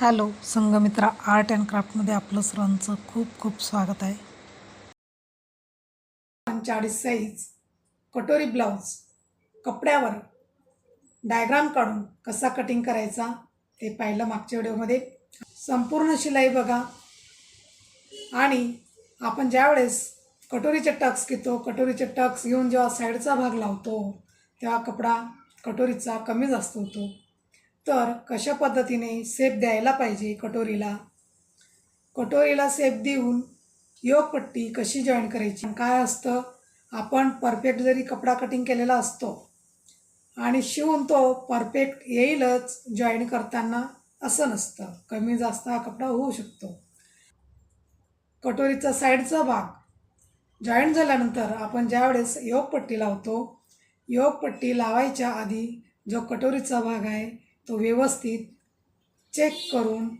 Hello Sanghamitra art and क्राफ्टमध्ये आपलं सर्वांचं खूप खूप स्वागत आहे. चाळीस साईज कटोरी ब्लाऊज कपड्यावर डायग्राम काढून कसा कटिंग करायचा ते पाहिलं मागच्या व्हिडिओमध्ये. संपूर्ण शिलाई बघा. आणि आपण ज्यावेळेस कटोरीचे टक्स घेतो कटोरीचे टक्स घेऊन जेव्हा साईडचा भाग लावतो तेव्हा कपडा कटोरीचा कमी जास्त होतो. तर कशा पद्धतीने सेप द्यायला पाहिजे कटोरीला? कटोरीला सेप देऊन योगपट्टी कशी जॉईन करायची? काय असतं? आपण परफेक्ट जरी कपडा कटिंग केलेला असतो आणि शिवून तो परफेक्ट येईलच जॉईन करताना असं नसतं. कमी जास्त हा कपडा होऊ शकतो. कटोरीचा साईडचा भाग जॉईन झाल्यानंतर आपण ज्यावेळेस योगपट्टी लावतो योगपट्टी लावायच्या आधी जो कटोरीचा भाग आहे तो व्यवस्थित चेक करून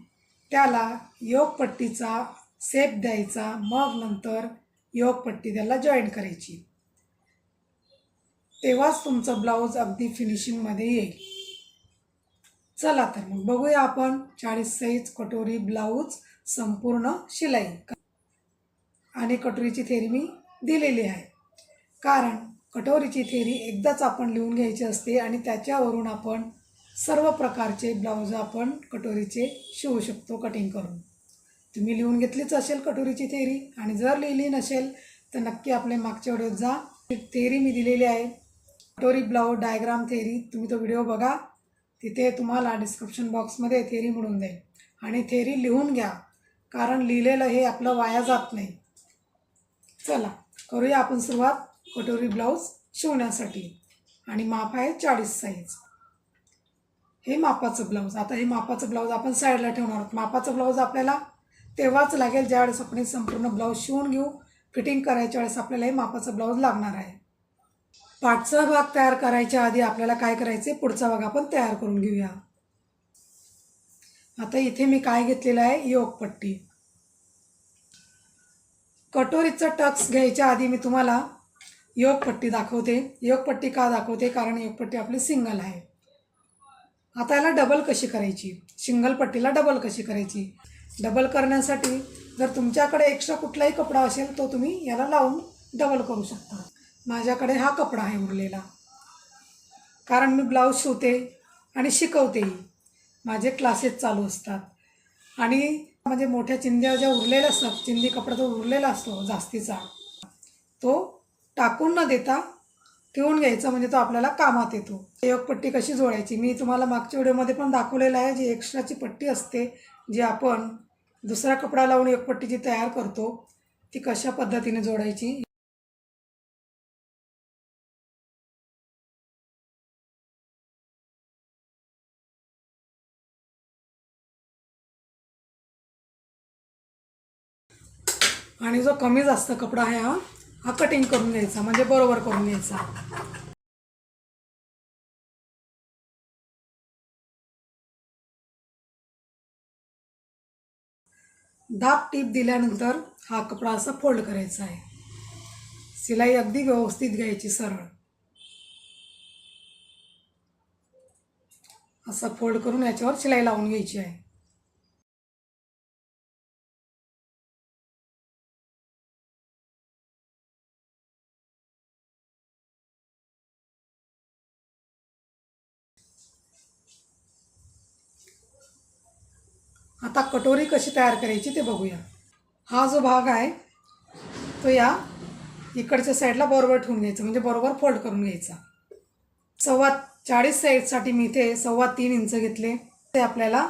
त्याला योगपट्टीचा सेप द्यायचा. मग नंतर योगपट्टी त्याला जॉईन करायची. तेव्हाच तुमचं ब्लाऊज अगदी फिनिशिंगमध्ये येईल. चला तर मग बघूया आपण चाळीस साईज कटोरी ब्लाऊज संपूर्ण शिलाई. आणि कटोरीची थेरी मी दिलेली आहे. कारण कटोरीची थेरी एकदाच आपण लिहून घ्यायची असते आणि त्याच्यावरून आपण सर्व प्रकारचे ब्लाऊज आपण कटोरीचे शिवू शकतो कटिंग करून. तुम्ही लिहून घेतलीच असेल कटोरीची थेरी आणि जर लिहिली नसेल तर नक्की आपले मागच्या व्हिडिओत जा. थेरी मी दिलेली आहे. कटोरी ब्लाऊज डायग्राम थेरी तुम्ही तो व्हिडिओ बघा. तिथे तुम्हाला डिस्क्रिप्शन बॉक्समध्ये थेरी मिळून जाईल. आणि थेरी लिहून घ्या कारण लिहिलेलं हे आपलं वाया जात नाही. चला करूया आपण सुरुवात कटोरी ब्लाऊज शिवण्यासाठी. आणि माप आहे चाळीस साईज हे मापाचं ब्लाऊज आता हे मापाचं ब्लाऊज आपण साईडला ठेवणार आहोत. मापाचं ब्लाऊज आपल्याला तेव्हाच लागेल ज्यावेळेस आपण हे संपूर्ण ब्लाऊज शिवून घेऊ. फिटिंग करायच्या वेळेस आपल्याला हे मापाचं ब्लाऊज लागणार आहे. पाठचा भाग तयार करायच्या आधी आपल्याला काय करायचे पुढचा भाग आपण तयार करून घेऊया. आता इथे मी काय घेतलेलं आहे? योगपट्टी कटोरीचं टक्स घ्यायच्या आधी मी तुम्हाला योगपट्टी दाखवते. योगपट्टी का दाखवते? कारण योगपट्टी आपली सिंगल आहे. आता याला डबल कशी करायची? शिंगल पट्टीला डबल कशी करायची? डबल करण्यासाठी जर तुमच्याकडे एक्स्ट्रा कुठलाही कपडा असेल तो तुम्ही याला लावून डबल करू शकता. माझ्याकडे हा कपडा आहे उरलेला. कारण मी ब्लाऊज शिवते आणि शिकवतेही माझे क्लासेस चालू असतात. आणि म्हणजे मोठ्या चिंध्या ज्या उरलेल्या असतात चिंदी कपडा जो उरलेला असतो जास्तीचा तो टाकून न देता ठेवून घ्यायचा म्हणजे तो आपल्याला कामात येतो. योगपट्टी कशी जोडायची? मी तुम्हाला मागच्या व्हिडिओमध्ये पण दाखवलेलं आहे जी एक्स्ट्राची पट्टी असते जी आपण दुसरा कपडा लावून योगपट्टी जी तयार करतो ती कशा पद्धतीने जोडायची? आणि जो कमी जास्त कपडा आहे हा हा कटिंग करून घ्यायचा म्हणजे बरोबर करून घ्यायचा. दाब टीप दिल्यानंतर हा कपडा असा फोल्ड करायचा आहे. सिलाई अगदी व्यवस्थित घ्यायची सरळ. असं फोल्ड करून याच्यावर शिलाई लावून घ्यायची आहे. आता कटोरी कशी तयार करायची ते बघूया. हा जो भाग आहे तो या इकडच्या साईडला बरोबर ठेवून घ्यायचा म्हणजे बरोबर फोल्ड करून घ्यायचा. सव्वा चाळीस साईडसाठी मी इथे सव्वा तीन इंच घेतले. ते आपल्याला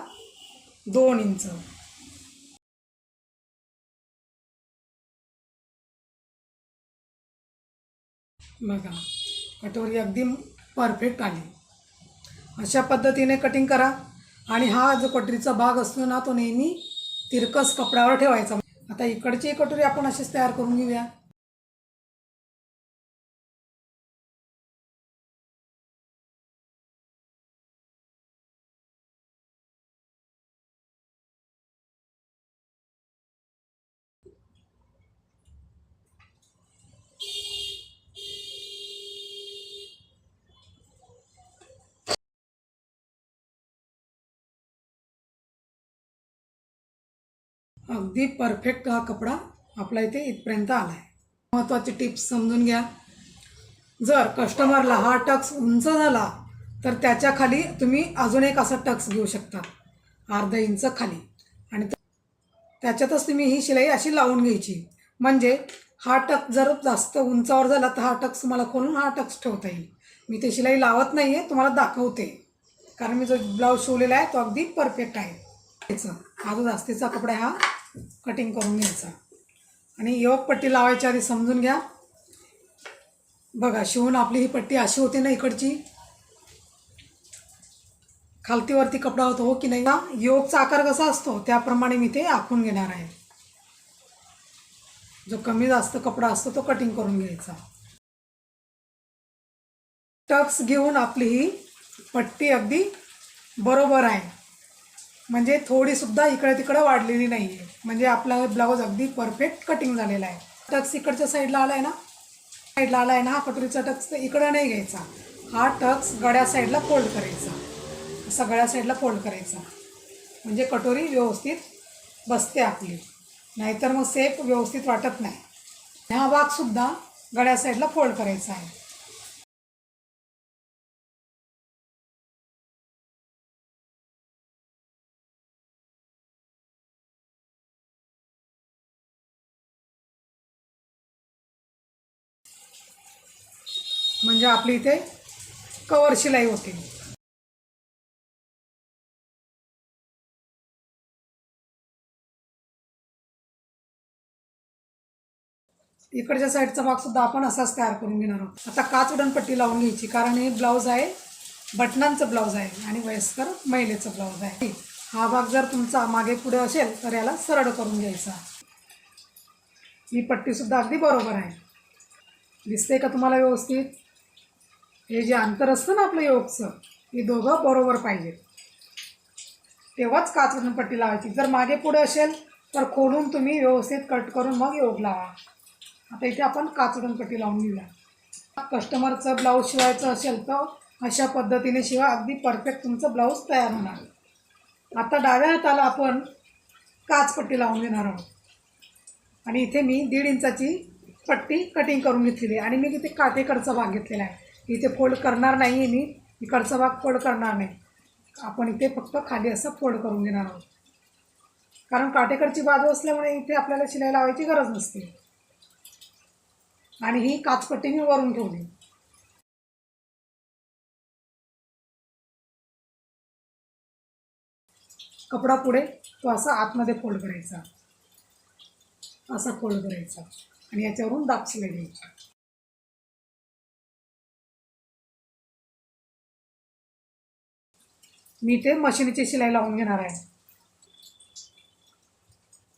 दोन इंच. बघा कटोरी अगदी परफेक्ट आली. अशा पद्धतीने कटिंग करा. आणि हा जो कटोरीचा भाग असतो ना तो नेहमी तिरकस कपड्यावर ठेवायचा. आता इकडची कटोरी आपण अशीच तयार करून घेऊया. अगदी परफेक्ट हा कपडा आपला इथे इथपर्यंत आला आहे महत्त्वाची टिप्स समजून घ्या. जर कस्टमरला हा टक्स उंच झाला तर त्याच्याखाली तुम्ही अजून एक असा टक्स घेऊ शकता अर्धा इंच खाली. आणि त्याच्यातच तुम्ही ही शिलाई अशी लावून घ्यायची. म्हणजे हा टक्स जर जास्त उंचावर झाला तर हा टक्स मला खोलून हा टक्स ठेवता येईल. मी ते शिलाई लावत नाही आहे तुम्हाला दाखवते. कारण मी जो ब्लाऊज शिवलेला आहे तो अगदी परफेक्ट आहे. त्याचा हा जो जास्तीचा कपडा आहे हा कटिंग करून घ्यायचा. आणि योग पट्टी लावायच्या आधी समजून घ्या. बघा शिवून आपली ही पट्टी अशी होते ना इकडची. खालतीवरती कपडा होतो हो की नाही? ना योगचा आकार कसा असतो त्याप्रमाणे मी ते आखून घेणार आहे. जो कमी जास्त कपडा असतो तो कटिंग करून घ्यायचा. टक्स घेऊन आपली ही पट्टी अगदी बरोबर आहे. म्हणजे थोडीसुद्धा इकडं इकडे वाढलेली नाही आहे म्हणजे आपला ब्लाऊज अगदी परफेक्ट कटिंग झालेला आहे. टक्स इकडच्या साईडला आला आहे ना? साईडला आला आहे ना हा कटोरीचा टक्स तर इकडं नाही घ्यायचा. हा टक्स गळ्या साईडला फोल्ड करायचा. असा गळ्या साईडला फोल्ड करायचा. म्हणजे कटोरी व्यवस्थित बसते आपली. नाहीतर मग सेप व्यवस्थित वाटत नाही. हा भागसुद्धा गळ्या साईडला फोल्ड करायचा आहे. म्हणजे आपली इथे कवर शिलाई होते. इकडच्या साईडचा भाग सुद्धा आपण असाच तयार करून घेणार आहोत. आता काच उडणपट्टी लावून घ्यायची कारण हे ब्लाऊज आहे बटनांचं ब्लाऊज आहे आणि वयस्कर महिलेचं ब्लाऊज आहे. हा भाग जर तुमचा मागे पुढे असेल तर याला सरळ करून घ्यायचा. ही पट्टीसुद्धा अगदी बरोबर आहे. दिसते का तुम्हाला व्यवस्थित? हे जे अंतर असतं ना आपलं योगचं हे दोघं बरोबर पाहिजे. तेव्हाच काचवरून पट्टी लावायची. जर मागे पुढे असेल तर खोलून तुम्ही व्यवस्थित कट करून मग योग लावा. आता इथे आपण काचवरून पट्टी लावून घेऊया. कस्टमरचं ब्लाऊज शिवायचं असेल तर अशा पद्धतीने शिवा अगदी परफेक्ट तुमचं ब्लाऊज तयार होणार. आता डाव्या हाताला आपण काचपट्टी लावून घेणार आहोत. आणि इथे मी दीड इंचाची पट्टी कटिंग करून घेतलेली आहे. आणि मी तिथे काटेकडचा भाग घेतलेला आहे. इथे फोल्ड करणार नाही आहे मी इकडचा भाग फोल्ड करणार नाही. आपण इथे फक्त खाली असं फोल्ड करून घेणार आहोत. कारण काटेकडची बाजू असल्यामुळे इथे आपल्याला शिलाई लावायची गरज नसते. आणि ही काचपट्टी मी वरून ठेवली. कपडा पुढे तो असा आतमध्ये फोल्ड करायचा. असा फोल्ड करायचा. आणि याच्यावरून दाब शिलाई घ्यायची. मी ते मशिनीची शिलाई लावून घेणार आहे.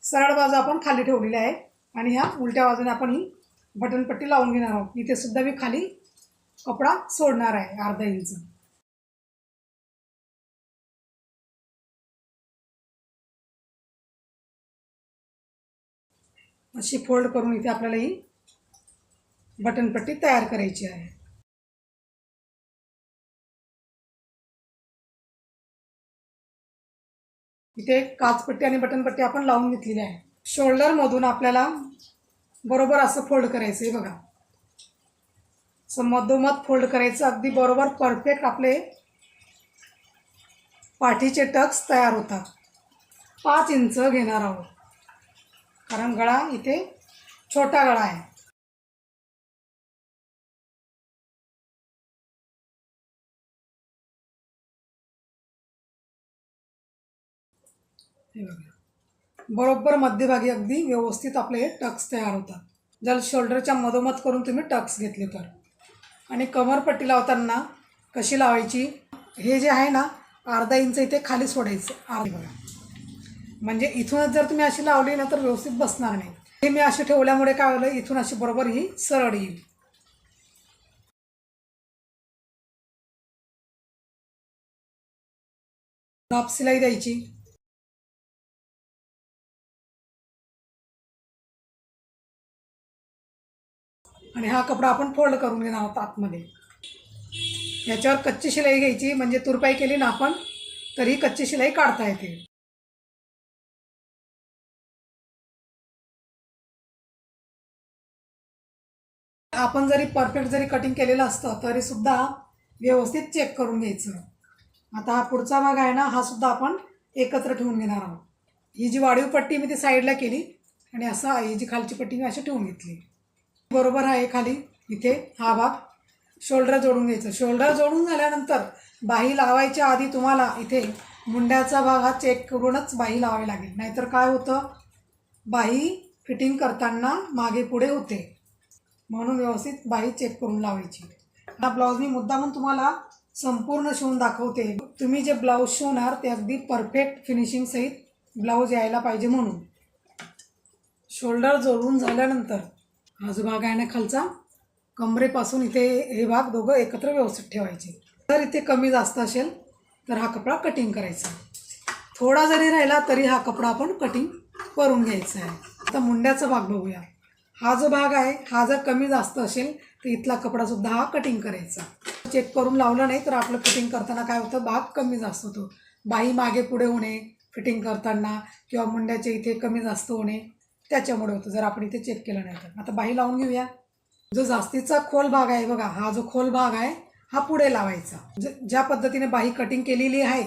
सरळ बाजू आपण खाली ठेवलेली आहे आणि ह्या उलट्या बाजूने आपण ही बटनपट्टी लावून घेणार आहोत. इथे सुद्धा मी खाली कपडा सोडणार आहे अर्धा इंच. अशी फोल्ड करून इथे आपल्याला ही बटनपट्टी तयार करायची आहे. इथे काचपट्टी आणि बटनपट्टी आपण लावून घेतलेली आहे. शोल्डरमधून आपल्याला बरोबर असं फोल्ड करायचं आहे बघा. असं मधोमध फोल्ड करायचं अगदी बरोबर परफेक्ट आपले पाठीचे टक्स तयार होतात. पाच इंच घेणार आहोत. कारण गळा इथे छोटा गळा आहे. हे बघा. बरोबर मध्यभागी अगदी व्यवस्थित आपले हे टक्स तयार होतात. जर शोल्डरच्या मधोमध करून तुम्ही टक्स घेतले तर. आणि कमरपट्टी लावताना कशी लावायची? हे जे आहे ना अर्धा इंच इथे खाली सोडायचं. अर्धे बघा. म्हणजे इथूनच जर तुम्ही अशी लावली ना तर व्यवस्थित बसणार नाही. हे मी अशी ठेवल्यामुळे काय होलं इथून अशी बरोबर ही सरळ येईल. दाप सिलाई द्यायची. आणि हा कपडा आपण फोल्ड करून घेणार आहोत आतमध्ये. याच्यावर कच्ची शिलाई घ्यायची म्हणजे तुरपाई केली ना आपण तरी कच्ची शिलाई काढता येते. आपण जरी परफेक्ट जरी कटिंग केलेलं असतं तरी सुद्धा व्यवस्थित चेक करून घ्यायचं. आता हा पुढचा भाग आहे ना हा सुद्धा आपण एकत्र ठेवून घेणार आहोत. ही जी वाढीव पट्टी मी ती साईडला केली आणि असं ही जी खालची पट्टी मी अशी ठेवून घेतली. बरोबर आहे खाली. इथे हा भाग. शोल्डर जोडून घ्यायचं. शोल्डर जोडून झाल्यानंतर बाही लावायच्या आधी तुम्हाला इथे मुंड्याचा भाग हा चेक करूनच बाही लावावी लागेल. नाहीतर काय होतं? बाही फिटिंग करताना मागे पुढे होते. म्हणून व्यवस्थित बाही चेक करून लावायची. हा ब्लाऊज मी मुद्दामून तुम्हाला संपूर्ण शिवून दाखवते. तुम्ही जे ब्लाऊज शिवणार ते अगदी परफेक्ट फिनिशिंग सहित ब्लाऊज यायला पाहिजे म्हणून. शोल्डर जोडून झाल्यानंतर हा जो भाग आहे ना खालचा कमरेपासून इथे हे भाग दोघं एकत्र व्यवस्थित ठेवायचे. जर इथे कमी जास्त असेल तर हा कपडा कटिंग करायचा. थोडा जरी राहिला तरी हा कपडा आपण कटिंग करून घ्यायचा आहे. आता मुंड्याचा भाग बघूया. हा जो भाग आहे हा जर कमी जास्त असेल तर इथला कपडासुद्धा हा कटिंग करायचा. चेक करून लावला नाही तर आपलं फिटिंग करताना काय होतं? भाग कमी जास्त होतो. बाही मागे पुढे होणे फिटिंग करताना किंवा मुंड्याचे इथे कमी जास्त होणे त्याच्यामुळे होतं जर आपण इथे चेक केलं नाही तर. आता बाही लावून घेऊया. जो जास्तीचा खोल भाग आहे बघा हा जो खोल भाग आहे हा पुढे लावायचा. ज्या पद्धतीने बाही कटिंग केलेली आहे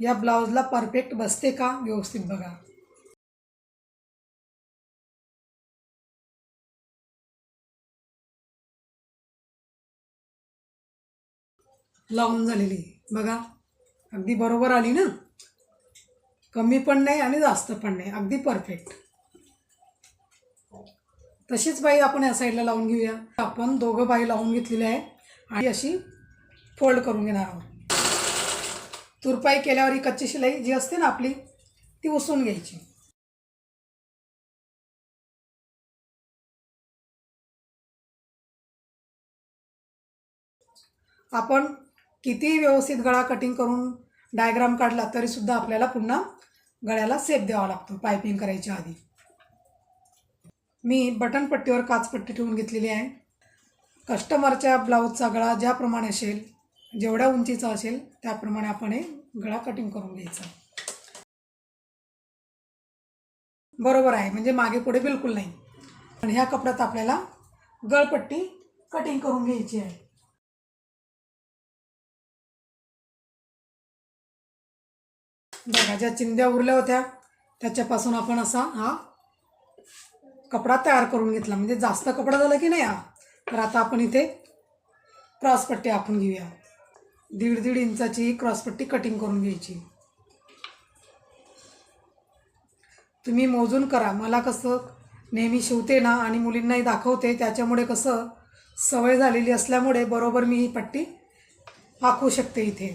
या ब्लाऊजला परफेक्ट बसते का? व्यवस्थित बघा. लावून झालेली. बघा अगदी बरोबर आली ना? कमी पण नाही आणि जास्त पण नाही. अगदी परफेक्ट तशीच बाई आपण या साईडला लावून घेऊया. आपण दोघं बाई लावून घेतलेली आहे आणि अशी फोल्ड करून घेणार आहोत. तुरपाई केल्यावर ही कच्ची शिलाई जी असते ना आपली ती उसळून घ्यायची. आपण किती व्यवस्थित गळा कटिंग करून डायग्राम काढला तरी सुद्धा आपल्याला पुन्हा गळ्याला सेप द्यावा लागतो पायपिंग करायच्या आधी. मी बटन पट्टीवर काचपट्टी ठेवून घेतलेली आहे. कस्टमरच्या ब्लाऊजचा गळा ज्याप्रमाणे असेल जेवढ्या उंचीचा असेल त्याप्रमाणे आपण हे गळा कटिंग करून घ्यायचा. बरोबर आहे म्हणजे मागे पुढे बिलकुल नाही. आणि ह्या कपड्यात आपल्याला गळपट्टी कटिंग करून घ्यायची आहे. बघा ज्या चिंध्या उरल्या होत्या त्याच्यापासून आपण असा हा कपडा तयार करून घेतला. म्हणजे जास्त कपडा झाला की नाही हा? तर आता आपण इथे क्रॉसपट्टी आखून घेऊया. दीड दीड इंचाची क्रॉसपट्टी कटिंग करून घ्यायची. तुम्ही मोजून करा. मला कसं नेहमी शिवते ना आणि मुलींनाही दाखवते त्याच्यामुळे कसं सवय झालेली असल्यामुळे बरोबर मी ही पट्टी आखू शकते इथे.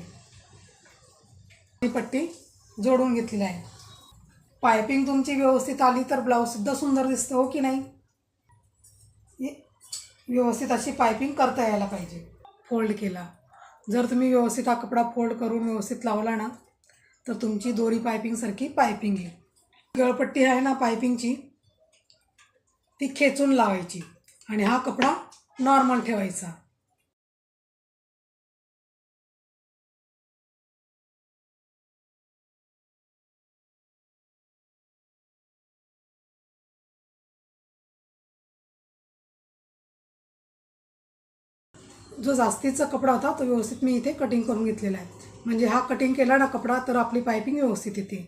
ही पट्टी जोडून घेतलेली आहे. पायपिंग तुमची व्यवस्थित आली तर ब्लाऊजसुद्धा सुंदर दिसतं हो की नाही? व्यवस्थित अशी पायपिंग करता यायला पाहिजे फोल्ड केला. जर तुम्ही व्यवस्थित हा कपडा फोल्ड करून व्यवस्थित लावला ना तर तुमची दोरी पायपिंगसारखी पायपिंग येईल. गळपट्टी आहे ना पायपिंगची ती खेचून लावायची आणि हा कपडा नॉर्मल ठेवायचा. जो जास्तीचा कपडा होता तो व्यवस्थित मी इथे कटिंग करून घेतलेला आहे. म्हणजे हा कटिंग केला ना कपडा तर आपली पायपिंग व्यवस्थित येते.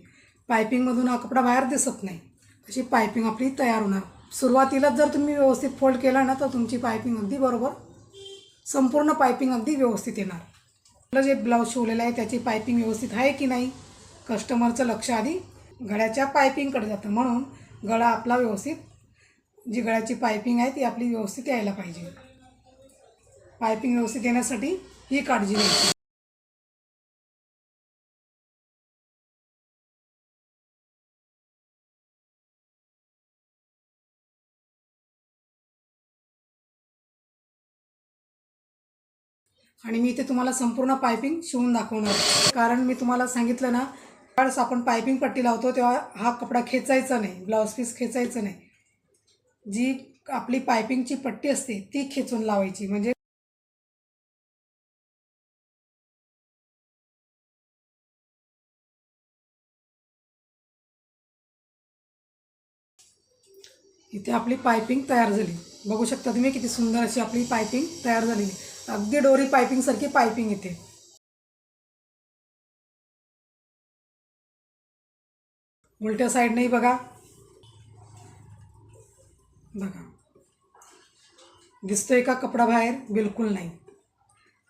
पायपिंगमधून हा कपडा बाहेर दिसत नाही. अशी पायपिंग आपली तयार होणार. सुरुवातीलाच जर तुम्ही व्यवस्थित फोल्ड केला ना तर तुमची पायपिंग अगदी बरोबर संपूर्ण पायपिंग अगदी व्यवस्थित येणार. आपलं जे ब्लाऊज शिवलेलं आहे त्याची पायपिंग व्यवस्थित आहे की नाही कस्टमरचं लक्ष आधी गळ्याच्या पायपिंगकडे जातं. म्हणून गळा आपला व्यवस्थित जी गळ्याची पायपिंग आहे ती आपली व्यवस्थित यायला पाहिजे. पायपिंग व्यवस्थित येण्यासाठी ही काळजी घ्यायची. आणि मी इथे तुम्हाला संपूर्ण पायपिंग शिवून दाखवणार कारण मी तुम्हाला सांगितलं ना त्यावेळेस आपण पायपिंग पट्टी लावतो तेव्हा हा कपडा खेचायचा नाही ब्लाऊज पीस खेचायचं नाही. जी आपली पायपिंगची पट्टी असते ती खेचून लावायची. म्हणजे इथे आपली पायपिंग तयार झाली. बघू शकता तुम्ही किती सुंदर अशी आपली पायपिंग तयार झालेली. अगदी डोरी पायपिंगसारखी पायपिंग येते उलट्या साईडनेही बघा. बघा. दिसतोय का कपडा बाहेर? बिलकुल नाही.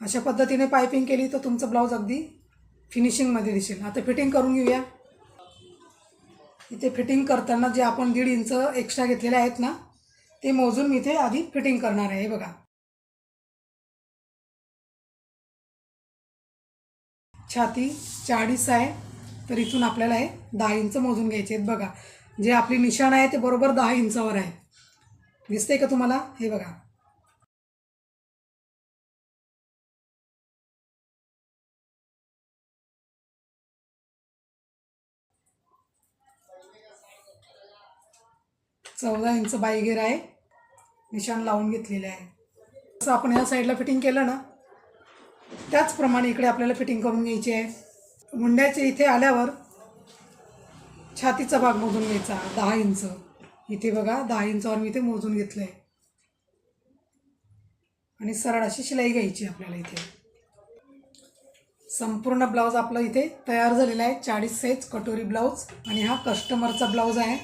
अशा पद्धतीने पायपिंग केली तर तुमचं ब्लाऊज अगदी फिनिशिंगमध्ये दिसेल. आता फिटिंग करून घेऊया. इथे फिटिंग करताना जे आपण दीड इंच एक्स्ट्रा घेतलेले आहेत ना ते मोजून मी इथे आधी फिटिंग करणार आहे हे बघा. छाती चाळीस आहे तर इथून आपल्याला हे दहा इंच मोजून घ्यायचे आहेत बघा. जे आपली निशाण आहे ते बरोबर दहा इंचावर आहे. दिसते का तुम्हाला? हे बघा. चौदा इंच बाईगेर आहे. निशाण लावून घेतलेले आहे. असं आपण ह्या साईडला फिटिंग केलं ना त्याचप्रमाणे इकडे आपल्याला फिटिंग करून घ्यायची आहे. मुंड्याच्या इथे आल्यावर छातीचा भाग मोजून घ्यायचा दहा इंच. इथे बघा दहा इंचावर मी इथे मोजून घेतलं आहे आणि सरळ अशी शिलाई घ्यायची आपल्याला इथे. संपूर्ण ब्लाऊज आपलं इथे तयार झालेला आहे. चाळीस साईज कटोरी ब्लाऊज आणि हा कस्टमरचा ब्लाऊज आहे.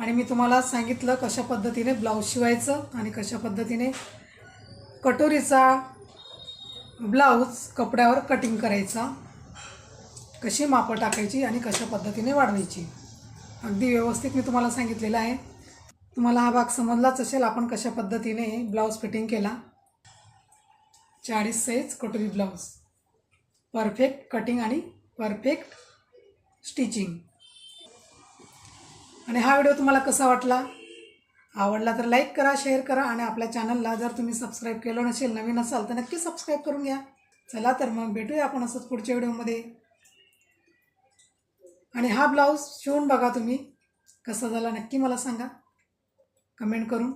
आणि मी तुम्हाला सांगितलं कशा पद्धतीने ब्लाऊज शिवायचं आणि कशा पद्धतीने कटोरीचा ब्लाऊज कपड्यावर कटिंग करायचा कशी मापं टाकायची आणि कशा पद्धतीने वाढवायची. अगदी व्यवस्थित मी तुम्हाला सांगितलेलं आहे. तुम्हाला हा भाग समजलाच असेल आपण कशा पद्धतीने ब्लाऊज फिटिंग केला. चाळीस साईज कटोरी ब्लाऊज. परफेक्ट कटिंग आणि परफेक्ट स्टिचिंग आणि हा व्हिडिओ तुम्हाला कसा वाटला? आवडला तर लाईक करा शेअर करा आणि आपल्या चॅनलला जर तुम्ही सबस्क्राईब केलं नसेल नवीन असाल तर नक्की सबस्क्राईब करून घ्या. चला तर मग भेटूया आपण असंच पुढच्या व्हिडिओमध्ये आणि हा ब्लाऊज शिवून बघा तुम्ही. कसा झाला नक्की मला सांगा. कमेंट करून.